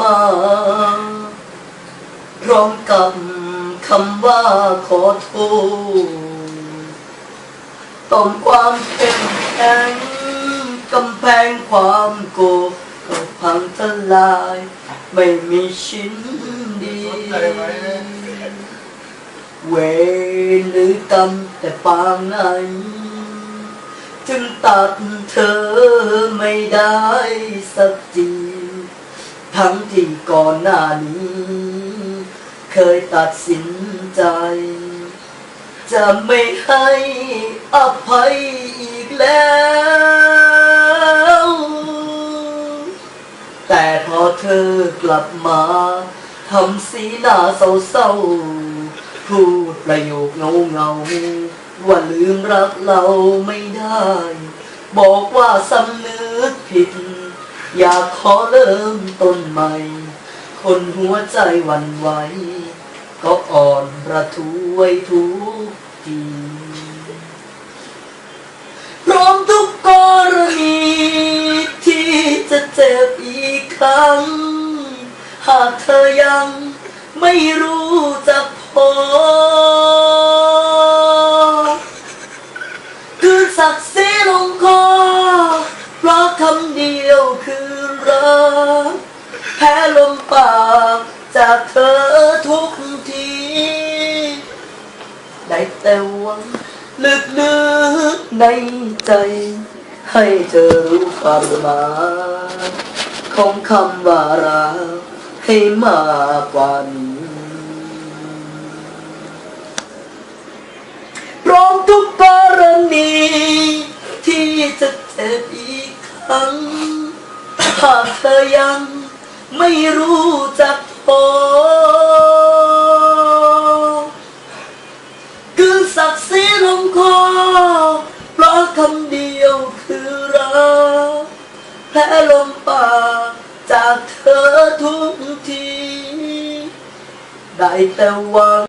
มาพร้อมกับคำว่าขอโทษต้องความเข้มแข็งกำแพงความโกรธก็พังทลาย ไม่มีชิ้นดี เวรหรือกรรมแต่ปางไหนจึงตัดเธอไม่ได้สักที ทั้งที่ก่อนหน้านี้ เคยตัดสินใจ จะไม่ให้อภัยอีกแล้ว แต่พอเธอกลับมาทำสีหน้าเศร้าๆพูดประโยคเงาเงาๆว่าลืมรักเราไม่ได้ บอกว่าสำนึกผิด อยากขอเริ่มต้นใหม่ คนหัวใจวันไหว ก็อ่อนระทวยทุกทีพร้อมทุกกรณีที่จะเจ็บอีกครั้ง หากเธอยังไม่รู้จักพอคือศักดิ์ศรีลงคอเพราะคำเดียว จากเธอทุกที ได้แต่หวังลึกๆในใจ ให้เธอรู้ความหมายของคำว่ารักให้มากกว่านี้พร้อมทุกกรณีที่จะเจ็บอีกครั้งหากเธอยังไม่รู้จัก คือศักดิ์ศรีลงคอ เพราะคำเดียวคือรักแพ้ลมปากจากเธอทุกที ได้แต่หวัง